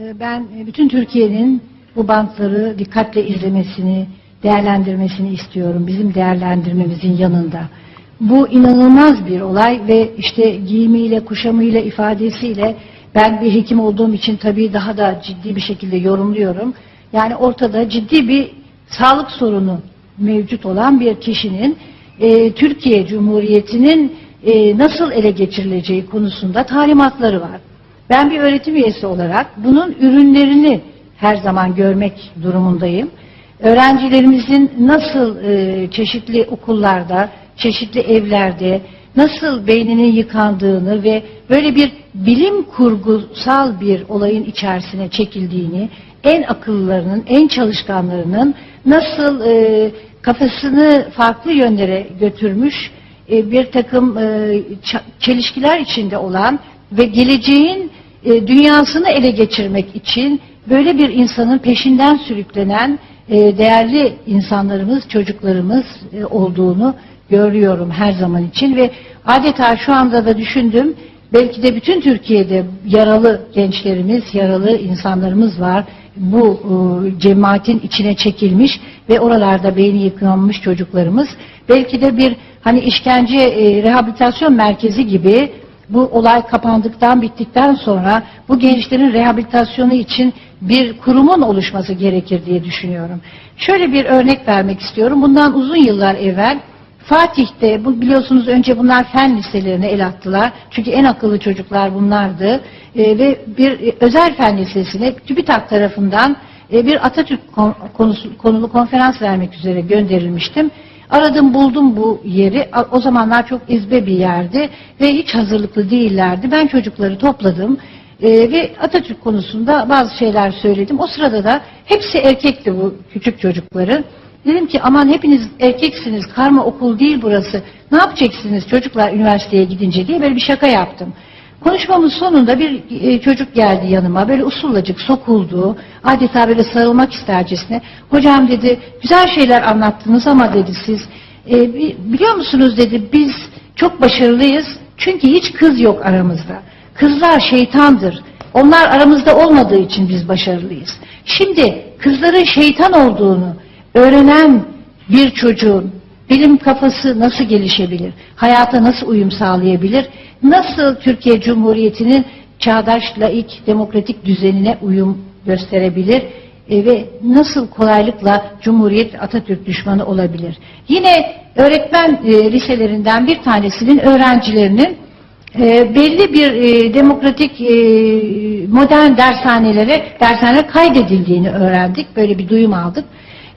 Ee, Ben bütün Türkiye'nin bu bantları dikkatle izlemesini, değerlendirmesini istiyorum. Bizim değerlendirmemizin yanında. Bu inanılmaz bir olay ve işte giyimiyle, kuşamıyla, ifadesiyle ben bir hekim olduğum için tabii daha da ciddi bir şekilde yorumluyorum. Yani ortada ciddi bir sağlık sorunu mevcut olan bir kişinin e, Türkiye Cumhuriyeti'nin e, nasıl ele geçirileceği konusunda talimatları var. Ben bir öğretim üyesi olarak bunun ürünlerini her zaman görmek durumundayım. Öğrencilerimizin nasıl e, çeşitli okullarda, çeşitli evlerde nasıl beyninin yıkandığını ve böyle bir bilim kurgusal bir olayın içerisine çekildiğini, en akıllılarının, en çalışkanlarının nasıl e, kafasını farklı yönlere götürmüş e, bir takım e, çelişkiler içinde olan ve geleceğin e, dünyasını ele geçirmek için böyle bir insanın peşinden sürüklenen e, değerli insanlarımız, çocuklarımız e, olduğunu görüyorum her zaman için ve adeta şu anda da düşündüm belki de bütün Türkiye'de yaralı gençlerimiz, yaralı insanlarımız var. Bu e, cemaatin içine çekilmiş ve oralarda beyni yıkanmış çocuklarımız. Belki de bir hani işkence e, rehabilitasyon merkezi gibi bu olay kapandıktan bittikten sonra bu gençlerin rehabilitasyonu için bir kurumun oluşması gerekir diye düşünüyorum. Şöyle bir örnek vermek istiyorum. Bundan uzun yıllar evvel Fatih'te bu biliyorsunuz önce bunlar fen liselerine el attılar. Çünkü en akıllı çocuklar bunlardı. Ee, ve bir e, özel fen lisesine TÜBİTAK tarafından e, bir Atatürk kon- konusu, konulu konferans vermek üzere gönderilmiştim. Aradım buldum bu yeri. O zamanlar çok izbe bir yerdi ve hiç hazırlıklı değillerdi. Ben çocukları topladım e, ve Atatürk konusunda bazı şeyler söyledim. O sırada da hepsi erkekti bu küçük çocukların. Dedim ki aman hepiniz erkeksiniz, karma okul değil burası. Ne yapacaksınız çocuklar üniversiteye gidince diye böyle bir şaka yaptım. Konuşmamın sonunda bir e, çocuk geldi yanıma böyle usullacık sokuldu. Adeta böyle sarılmak istercesine. Hocam dedi güzel şeyler anlattınız ama dedi siz e, bi- biliyor musunuz dedi biz çok başarılıyız. Çünkü hiç kız yok aramızda. Kızlar şeytandır. Onlar aramızda olmadığı için biz başarılıyız. Şimdi kızların şeytan olduğunu öğrenen bir çocuğun bilim kafası nasıl gelişebilir? Hayata nasıl uyum sağlayabilir? Nasıl Türkiye Cumhuriyeti'nin çağdaş, laik, demokratik düzenine uyum gösterebilir? E, ve nasıl kolaylıkla Cumhuriyet Atatürk düşmanı olabilir? Yine öğretmen e, liselerinden bir tanesinin öğrencilerinin e, belli bir e, demokratik e, modern dershanelere dershanelere kaydedildiğini öğrendik. Böyle bir duyum aldık.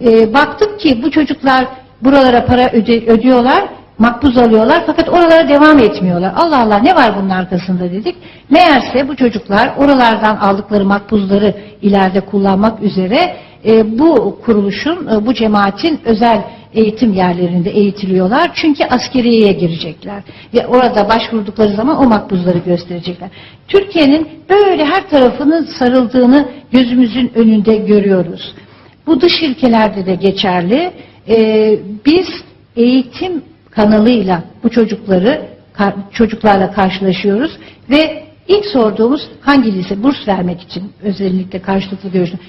E, baktık ki bu çocuklar buralara para öde- ödüyorlar, makbuz alıyorlar fakat oralara devam etmiyorlar. Allah Allah ne var bunun arkasında dedik. Meğerse bu çocuklar oralardan aldıkları makbuzları ileride kullanmak üzere e, bu kuruluşun, e, bu cemaatin özel eğitim yerlerinde eğitiliyorlar. Çünkü askeriyeye girecekler. Ve orada başvurdukları zaman o makbuzları gösterecekler. Türkiye'nin böyle her tarafının sarıldığını gözümüzün önünde görüyoruz. Bu dış ülkelerde de geçerli. Ee, biz eğitim kanalıyla bu çocukları ka- çocuklarla karşılaşıyoruz ve ilk sorduğumuz hangi lise burs vermek için özellikle karşılıklı görüştüm.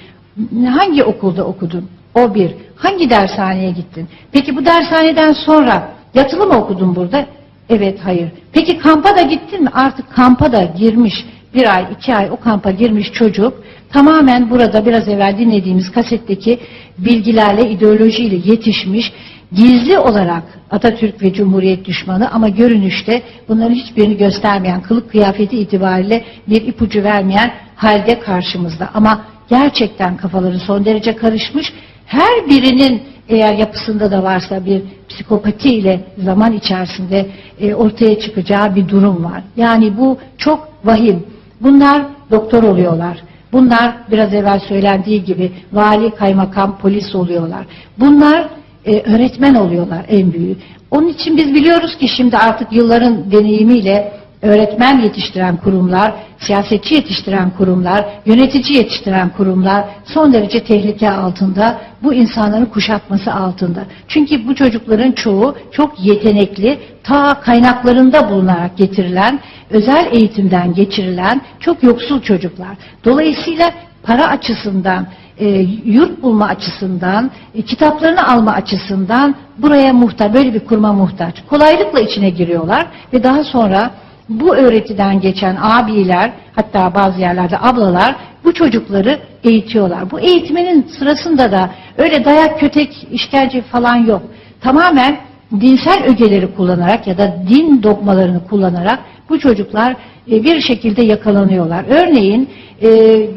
Hangi okulda okudun? O bir. Hangi dershaneye gittin? Peki bu dershaneden sonra yatılı mı okudun burada? Evet, hayır. Peki kampa da gittin mi? Artık kampa da girmiş bir ay, iki ay o kampa girmiş çocuk tamamen burada biraz evvel dinlediğimiz kasetteki bilgilerle, ideolojiyle yetişmiş, gizli olarak Atatürk ve Cumhuriyet düşmanı ama görünüşte bunların hiçbirini göstermeyen, kılık kıyafeti itibariyle bir ipucu vermeyen halde karşımızda. Ama gerçekten kafaları son derece karışmış. Her birinin eğer yapısında da varsa bir psikopatiyle zaman içerisinde e, ortaya çıkacağı bir durum var. Yani bu çok vahim. Bunlar doktor oluyorlar. Bunlar biraz evvel söylendiği gibi vali, kaymakam, polis oluyorlar. Bunlar e, öğretmen oluyorlar en büyüğü. Onun için biz biliyoruz ki şimdi artık yılların deneyimiyle öğretmen yetiştiren kurumlar, siyasetçi yetiştiren kurumlar, yönetici yetiştiren kurumlar son derece tehlike altında, bu insanların kuşatması altında. Çünkü bu çocukların çoğu çok yetenekli, ta kaynaklarında bulunarak getirilen, özel eğitimden geçirilen çok yoksul çocuklar. Dolayısıyla para açısından, e, yurt bulma açısından, e, kitaplarını alma açısından buraya muhtaç, böyle bir kuruma muhtaç. Kolaylıkla içine giriyorlar ve daha sonra bu öğretiden geçen abiler, hatta bazı yerlerde ablalar bu çocukları eğitiyorlar. Bu eğitmenin sırasında da öyle dayak, kötek, işkence falan yok. Tamamen dinsel ögeleri kullanarak ya da din dogmalarını kullanarak bu çocuklar e, bir şekilde yakalanıyorlar. Örneğin e,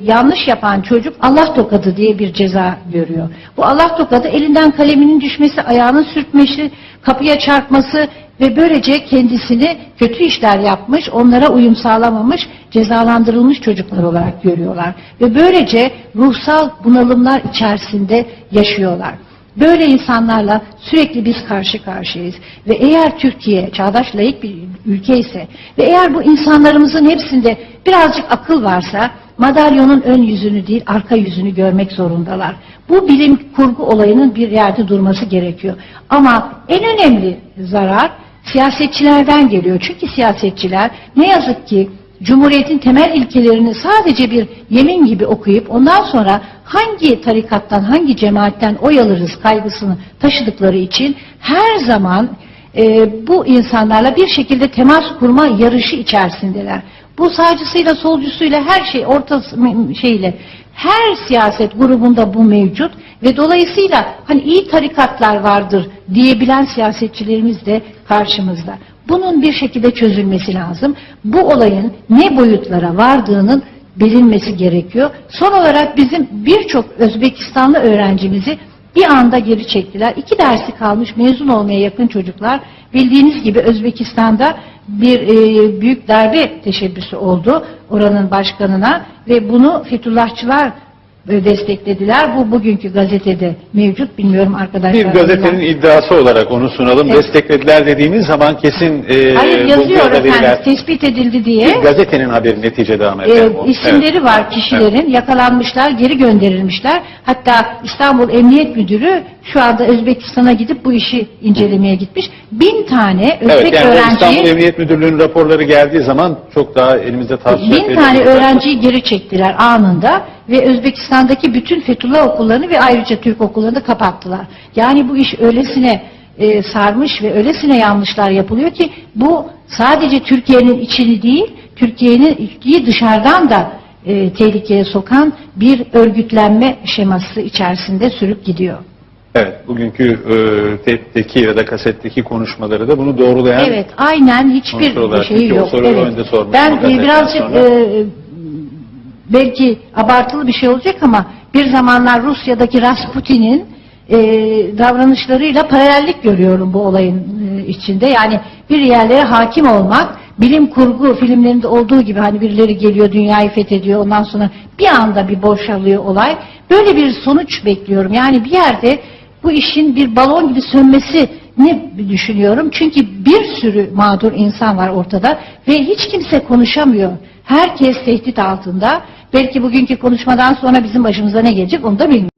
yanlış yapan çocuk Allah tokadı diye bir ceza görüyor. Bu Allah tokadı elinden kaleminin düşmesi, ayağının sürtmesi, kapıya çarpması ve böylece kendisini kötü işler yapmış, onlara uyum sağlamamış, cezalandırılmış çocuklar olarak görüyorlar. Ve böylece ruhsal bunalımlar içerisinde yaşıyorlar. Böyle insanlarla sürekli biz karşı karşıyayız. Ve eğer Türkiye çağdaş layık bir ülke ise ve eğer bu insanlarımızın hepsinde birazcık akıl varsa madalyonun ön yüzünü değil arka yüzünü görmek zorundalar. Bu bilim kurgu olayının bir yerde durması gerekiyor. Ama en önemli zarar siyasetçilerden geliyor. Çünkü siyasetçiler ne yazık ki Cumhuriyetin temel ilkelerini sadece bir yemin gibi okuyup ondan sonra hangi tarikattan, hangi cemaatten oy alırız kaygısını taşıdıkları için her zaman e, bu insanlarla bir şekilde temas kurma yarışı içerisindeler. Bu sağcısıyla solcusuyla her şey orta şeyle her siyaset grubunda bu mevcut ve dolayısıyla hani iyi tarikatlar vardır diyebilen siyasetçilerimiz de karşımızda. Bunun bir şekilde çözülmesi lazım. Bu olayın ne boyutlara vardığının bilinmesi gerekiyor. Son olarak bizim birçok Özbekistanlı öğrencimizi bir anda geri çektiler. İki dersi kalmış mezun olmaya yakın çocuklar bildiğiniz gibi Özbekistan'da bir e, büyük darbe teşebbüsü oldu oranın başkanına ve bunu Fethullahçılar desteklediler. Bu bugünkü gazetede mevcut. Bilmiyorum arkadaşlar. Bir gazetenin iddiası olarak onu sunalım. Evet. Desteklediler dediğimiz zaman kesin e, Hayır yazıyor efendim tespit edildi diye. Bir gazetenin haberi neticede ama E, efendim o. isimleri Evet. var kişilerin yakalanmışlar, geri gönderilmişler. Hatta İstanbul Emniyet Müdürü şu anda Özbekistan'a gidip bu işi incelemeye gitmiş. Bin tane Özbek Evet yani o İstanbul öğrenciyi, Emniyet Müdürlüğü'nün raporları geldiği zaman çok daha elimizde tavsiye bin tane öğrenciyi geri çektiler anında ve Özbekistan'daki bütün Fethullah okullarını ve ayrıca Türk okullarını da kapattılar. Yani bu iş öylesine e, sarmış ve öylesine yanlışlar yapılıyor ki bu sadece Türkiye'nin içini değil, Türkiye'nin dışarıdan da e, tehlikeye sokan bir örgütlenme şeması içerisinde sürüp gidiyor. Evet bugünkü e, tepteki ya da kasetteki konuşmaları da bunu doğrulayan Evet, aynen hiçbir o yok. Evet. Ben e, birazcık Sonra- e, belki abartılı bir şey olacak ama bir zamanlar Rusya'daki Rasputin'in e, davranışlarıyla paralellik görüyorum bu olayın e, içinde. Yani bir yerlere hakim olmak, bilim kurgu filmlerinde olduğu gibi hani birileri geliyor dünyayı fethediyor ondan sonra bir anda bir boşalıyor olay. Böyle bir sonuç bekliyorum. Yani bir yerde bu işin bir balon gibi sönmesini düşünüyorum. Çünkü bir sürü mağdur insan var ortada ve hiç kimse konuşamıyor. Herkes tehdit altında. Belki bugünkü konuşmadan sonra bizim başımıza ne gelecek onu da bilmiyorum.